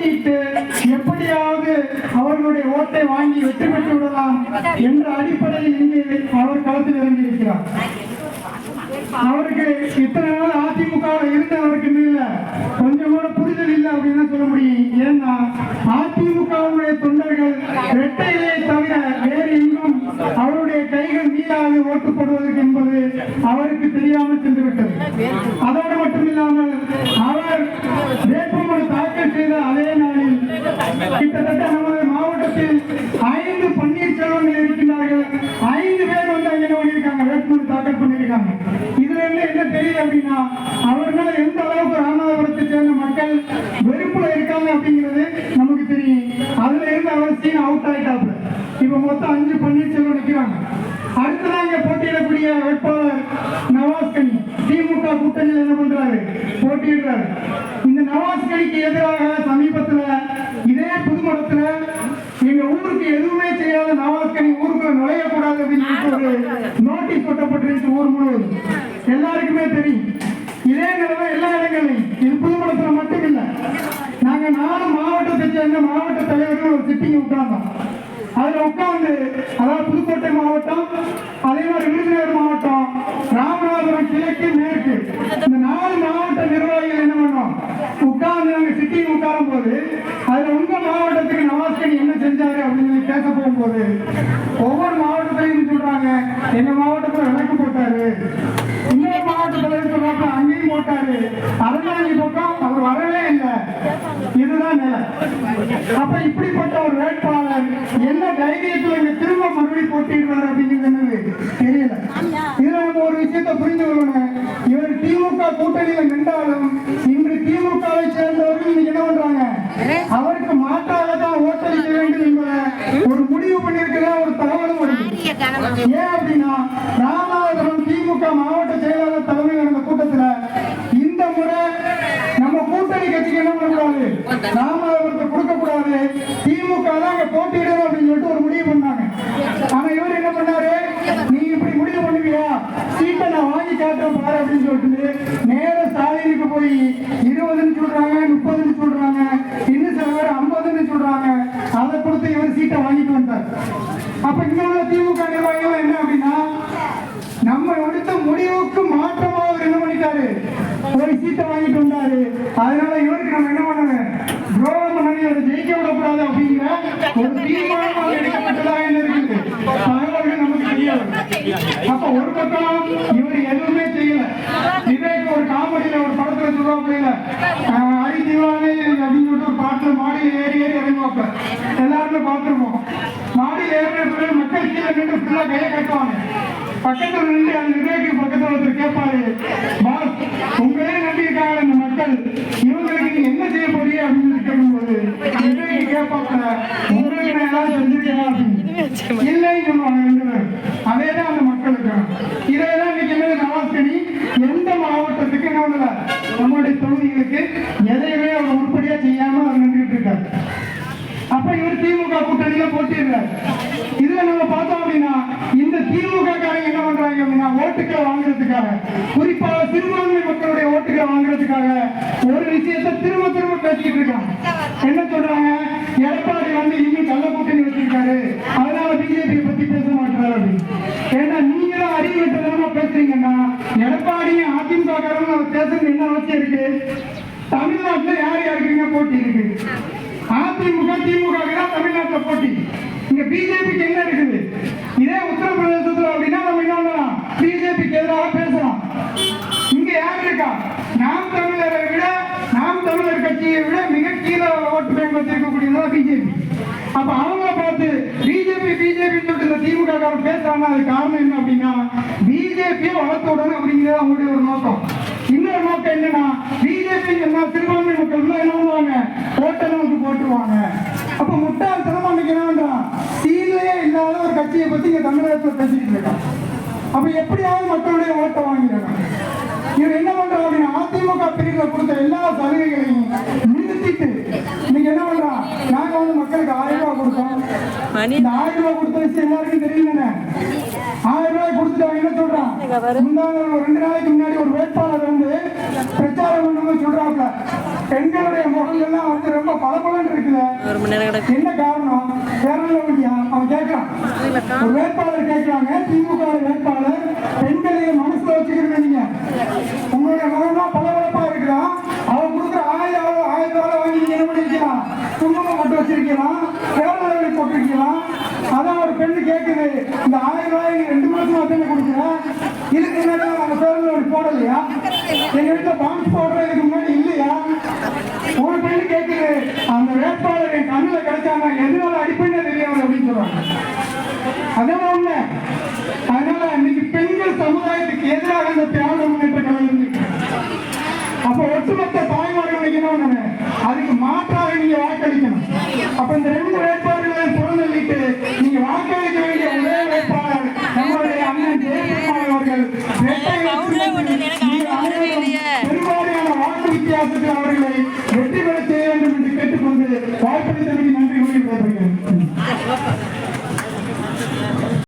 போட்டியிட்டு எப்படியாவது அவர்களுடைய ஓட்டை வாங்கி வெற்றி பெற்று விடலாம் என்ற அடிப்படையில் இங்கே அவர் களத்தில் இறங்கியிருக்கிறார். அவருக்கு இத்தனை நாள் அதிமுக இருந்த அவருக்கு இன்னும் கொஞ்சம் கூட புரிதல் இல்லை அப்படின்னு சொல்ல முடியும். ஏன்னா அதிமுகவுடைய தொண்டர்கள் இரட்டையிலே தவிர வேறு எங்கும் அவருடைய கைகள் நீராக ஓட்டு போடுவதற்கு என்பது அவருக்கு தெரியாமல் சென்றுவிட்டது. அதோடு மட்டும் இல்லாமல் அவர் வேட்புமனு தாக்கல் செய்த அதே நாளில் கிட்டத்தட்ட நமது மாவட்டத்தில் ஐந்து பன்னீர்செல்வங்கள் இருக்கின்றார்கள் ஐந்து பேர் வந்து அங்க என்ன பண்ணியிருக்காங்க வேட்புமனு தாக்கல் பண்ணியிருக்காங்க இதுல இருந்து என்ன தெரியுது அப்படின்னா அவர்கள் எந்த அளவுக்கு ராமநாதபுரத்தை சேர்ந்த மக்கள் வெறுப்புல இருக்காங்க அப்படிங்கிறது நமக்கு தெரியும் அதுல இருந்து அவர் சீன் அவுட் ஆயிட்டாப்ல இப்ப மொத்தம் அஞ்சு பன்னீர்செல்வம் நிக்கிறாங்க. இங்க போட்டியிடக்கூடிய வேட்பாளர் நவாஸ் கனி திமுக கூட்டணியில் என்ன பண்றாரு? போட்டியிடுறாரு. இந்த நவாஸ் கனிக்கு எதிராக சமீபத்துல இதே புதுமடத்துல எங்க ஊருக்கு எதுவுமே செய்யாத நவாஸ் கனி ஊருக்குள்ள நுழையக்கூடாது அப்படின்னு ஒரு நோட்டீஸ் ஒட்டப்பட்டிருக்கு ஊர் முழுவதும். எல்லாருக்குமே தெரியும். இதே நிலவை எல்லா இடங்களையும் இது புதுமடத்துல மட்டும் இல்ல நாங்க நாலு மாவட்டத்தை சேர்ந்த மாவட்ட தலைவர்கள் ஒரு உட்கார்ந்தோம் அதுல உட்கார்ந்து அதாவது புதுக்கோட்டை மாவட்டம் அதே மாதிரி விருதுநகர் மாவட்டம் ராமநாதபுரம் கிழக்கு மேற்கு. இந்த நாலு மாவட்ட நிர்வாகிகள் என்ன பண்ணோம் உட்கார்ந்து நாங்க சிட்டிங் உட்காரும் போது அதுல உங்க மாவட்டத்துக்கு நவாஸ்கனி என்ன செஞ்சாரு அப்படின்னு சொல்லி பேச போகும்போது ஒவ்வொரு மாவட்டத்திலையும் சொல்றாங்க எங்க மாவட்டத்துல விளக்கு போட்டாரு. இன்னொரு மாவட்டத்தில் தலைவர் சொல்றாங்க அங்கேயும் போட்டாரு. அறந்தாங்கி பக்கம் அவர் வரவே இல்லை. இதுதான் நிலை அப்ப இப்படிப்பட்ட ஒரு வேட்பாளர் என்ன தைரியத்துல இங்க திரும்ப மறுபடியும் போட்டிடுவார் அப்படிங்கிறது தெரியல. இதுல நம்ம ஒரு விஷயத்தை புரிந்து கொள்ளணும். இவர் திமுக கூட்டணியில நின்றாலும் இன்று திமுகவை சேர்ந்தவர்கள் இன்னைக்கு என்ன பண்றாங்க? அவருக்கு மாற்றாக தான் ஓட்டளிக்க வேண்டும் என்பதை ஒரு முடிவு பண்ணியிருக்கிறதா ஒரு தகவலும் வருது. ஏன் அப்படின்னா ராமநாதபுரம் திமுக மாவட்ட செயலாளர் தலைமையில் நடந்த கூட்டத்துல இந்த முறை நம்ம கூட்டணி கட்சிக்கு என்ன பண்ணக்கூடாது ராமநாதபுரத்தை கொடுக்க கூடாது திமுக தான் அங்க போட்டியிடணும் அப்படின்னு சொல்லிட்டு ஒரு முடிவு பண்ணாங்க. ஆனா இவர் என்ன பண்ணாரு? நீ இப்படி முடிவு பண்ணுவியா சீட்டை நான் வாங்கி காட்டுறேன் பாரு அப்படின்னு சொல்லிட்டு நேர ஸ்டாலினுக்கு போய் இருபதுன்னு சொல்றாங்க முப்பதுன்னு சொல்றாங்க இன்னும் சில பேர் ஐம்பதுன்னு சொல்றாங்க. அதை கொடுத்து இவர் சீட்டை வாங்கிட்டு வந்தார். அப்ப இங்க உள்ள திமுக நிர்வாகிகள் என்ன அப்படின்னா நம்ம எடுத்த முடிவுக்கு மாற்றமா அவர் என்ன பண்ணிட்டாரு? ஒரு சீட்டை வாங்கிட்டு வந்தாரு. அதனால ஒரு எடுக்கப்பட்டதாக இருக்குது தகவல்கள் நமக்கு தெரியாது அப்ப ஒரு பக்கம் இவர் எதுவுமே செய்யல விவேக் ஒரு காமெடியில ஒரு படத்துல சொல்லுவாப்பில அடி அப்படின்னு சொல்லிட்டு ஒரு பாட்டுல மாடியில் ஏறி ஏறி இறங்குவாப்ப எல்லாருமே பார்த்துருப்போம் மாடியில் ஏறின பிறகு மக்கள் கீழே நின்று ஃபுல்லா கையை கட்டுவாங்க பக்கத்துல நின்று அந்த விவேக்கு பக்கத்துல ஒருத்தர் கேட்பாரு பாஸ் உங்களே நம்பியிருக்காங்க அந்த மக்கள் இவங்களுக்கு நீங்க என்ன செய்ய போறீங்க அப்படின்னு கேட்கும்போது விவேக்கு கேட்பாங்க அப்படின்னு இல்லைன்னு சொல்லுவாங்க ரெண்டு அதே தான் அந்த மக்களுக்கு. இதே தான் இன்னைக்கு என்ன நவாஸ்கனி எந்த மாவட்டத்துக்கு என்ன பண்ணல நம்மளுடைய தொகுதிகளுக்கு எதையுமே அவர் உருப்படியா செய்யாம அவர் நின்றுட்டு இருக்காரு. அப்ப இவர் திமுக கூட்டணியில போட்டிடுறாரு இதுல நம்ம பார்த்தோம் அப்படின்னா இந்த திமுக காரங்க என்ன பண்றாங்க அப்படின்னா ஓட்டுக்களை வாங்குறதுக்காக குறிப்பாக சிறுபான்மை மக்களுடைய ஓட்டுக்களை வாங்குறதுக்காக ஒரு விஷயத்தை திரும்ப திரும்ப பேசிக்கிட்டு இருக்காங்க. என்ன சொல்றாங்க? எடப்பாடி வந்து இன்னும் கள்ள கூட்டணி வச்சிருக்காரு அதனால பிஜேபி பத்தி பேச மாட்டாரு அப்படின்னு ஏன்னா நீங்க தான் அறிவு விட்டதனமா பேசுறீங்கன்னா எடப்பாடியும் அதிமுக காரங்களும் அவர் பேசுறது என்ன அவசியம் இருக்கு? தமிழ்நாட்டுல யார் யாருக்குங்க போட்டி இருக்கு? அதிமுக திமுக தான் தமிழ்நாட்டுல போட்டி. இங்க பிஜேபிக்கு என்ன இருக்குது? இதே உத்தரப்பிரதேசத்துல அப்படின்னா நம்ம என்ன பண்ணலாம்? பிஜேபிக்கு எதிராக பேசலாம். இங்க யார் இருக்கா? நாம் தமிழரை விட நாம் தமிழர் கட்சியை விட மிக கீழே ஓட்டு பேங்க் வச்சிருக்கக்கூடியதா பிஜேபி. அப்ப அவங்கள பார்த்து பிஜேபி பிஜேபி சொல்லிட்டு இந்த திமுக காரன் பேசுறாங்க அது காரணம் என்ன அப்படின்னா பிஜேபியை வளர்த்த உடனே அப்படிங்கிறது அவங்களுடைய ஒரு நோக்கம். என்னன்னா பிஜேபி என்ன சிறுபான்மை மக்கள் எல்லாம் என்ன பண்ணுவாங்க ஓட்டெல்லாம் வந்து போட்டுருவாங்க. அப்ப முட்டாள்தனமா அன்னைக்கு என்ன பண்றான் தீமையே இல்லாத ஒரு கட்சியை பத்தி இங்க தமிழகத்துல பேசிக்கிட்டு இருக்கான் அப்ப எப்படியாவது மக்களுடைய ஓட்டை வாங்கிடுறாங்க இவர் என்ன பண்றாரு அப்படின்னா அதிமுக பிரிவுல கொடுத்த எல்லா சலுகைகளையும் நிறுத்திட்டு இன்னைக்கு என்ன பண்றான் வந்து மக்களுக்கு ஆயிரம் ரூபாய் கொடுத்தோம் இந்த ஆயிரம் ரூபாய் கொடுத்த விஷயம் எல்லாருக்கும் தெரியுங்க ஆயிரம் ரூபாய் கொடுத்துட்டு அவன் என்ன சொல்றான்? ஒரு ரெண்டு நாளைக்கு முன்னாடி ஒரு வேட்பாளர் வந்து பிரச்சாரம் பண்ணும்போது சொல்றாப்ல. பெண்களுடைய முகங்கள்லாம் வந்து ரொம்ப பளபளன்னு என்ன காரணம்? வேற இல்லையா அவன் கேட்கிறான் ஒரு வேட்பாளர் கேட்கிறாங்க திமுக வேட்பாளர். பெண்களை மனசுல இந்த ஆயிரம் ரூபாய் ரெண்டு மாசமா தானே கொடுக்குறேன் இதுக்கு முன்னாடி அவங்க பேரளவில் போடலையா? எங்க வீட்டுல பான்ஸ் போடுற இதுக்கு முன்னாடி இல்லையா? ஒரு பெண்ணு கேட்குது அந்த வேட்பாளர் என் கண்ணில் கிடைச்சாங்க எதனால அடிப்படை தெரியாது அப்படின்னு சொல்றாங்க. அதான் உண்மை. அதனால இன்னைக்கு பெண்கள் சமுதாயத்துக்கு எதிராக இந்த திராவிட முன்னேற்ற கழகம் அப்ப ஒட்டுமொத்த தாய்மார்கள் என்ன அதுக்கு மாற்றாக நீங்க வாக்களிக்கணும். அப்ப இந்த ரெண்டு பெரும்பாலான வாக்கு வித்தியாசத்தில் அவர்களை வெற்றி பெற